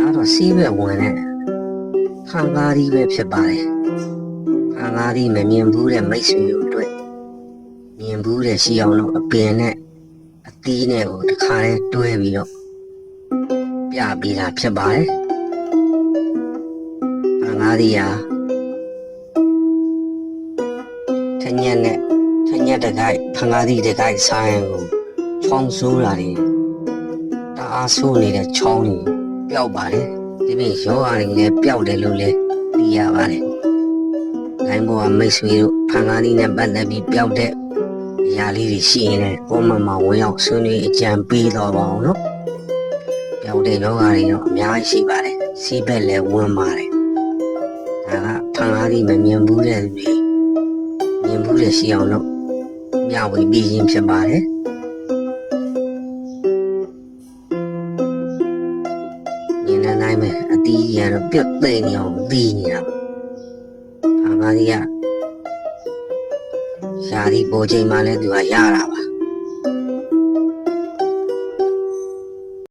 ဒါတော့စီးပဲဝင်တဲ့ခံကားကြီးပဲဖြစ်ပါတယ်ခံကားကြီးမမြင်ဘူးတဲ့မိတ်ဆွေတို့အတွက်မြင်ဘူးတဲ့ရှိအောင်လို့အပင်နဲ့အသီးနဲ့ကိုတစ်ခါတည်းတွဲပြီးတော့ပြပေးတာဖြစ်ပါတယ်ခံကားကြီးဟာထညက်နဲ့ထညက်တကိုက်ခံကားကြီးတကိုက်ဆိုင်ကိုချောင်းဆိုးတာတွေတအားဆိုးနေတဲ့ချောင်းတွေ ပျောက်ပါတယ်ဒီပြင်ရောဂါတွေလည်းပျောက်တယ်လို့လည်းသိရပါတယ်။နိုင်ဘောကမိတ်ဆွေတို့ဖန်ကားလေးနဲ့ပတ်သက်ပြီးပျောက်တဲ့အရာလေးတွေရှိရင်လည်းကိုမမဝင်ရောက်ဆွေးနွေးအကြံပေးတော့ပါအောင်နော်။ပျောက်တဲ့ရောဂါတွေတော့အများကြီးရှိပါတယ်။စီးဘက်လည်းဝင်ပါတယ်။ဒါကဖန်ကားလေးမမြင်ဘူးတဲ့လူတွေမြင်ဘူးတဲ့ရှိအောင်လို့မျှဝေပြီးခြင်းဖြစ်ပါတယ်။ မြင်တဲ့တိုင်းပဲအတီးကြီးကတော့ပြုတ်သိမ့်နေအောင်ပြီးနေတာပေါ့။အာမကြီးကရှားဒီပေါ်ချိန်မှလည်းသူကရတာပါ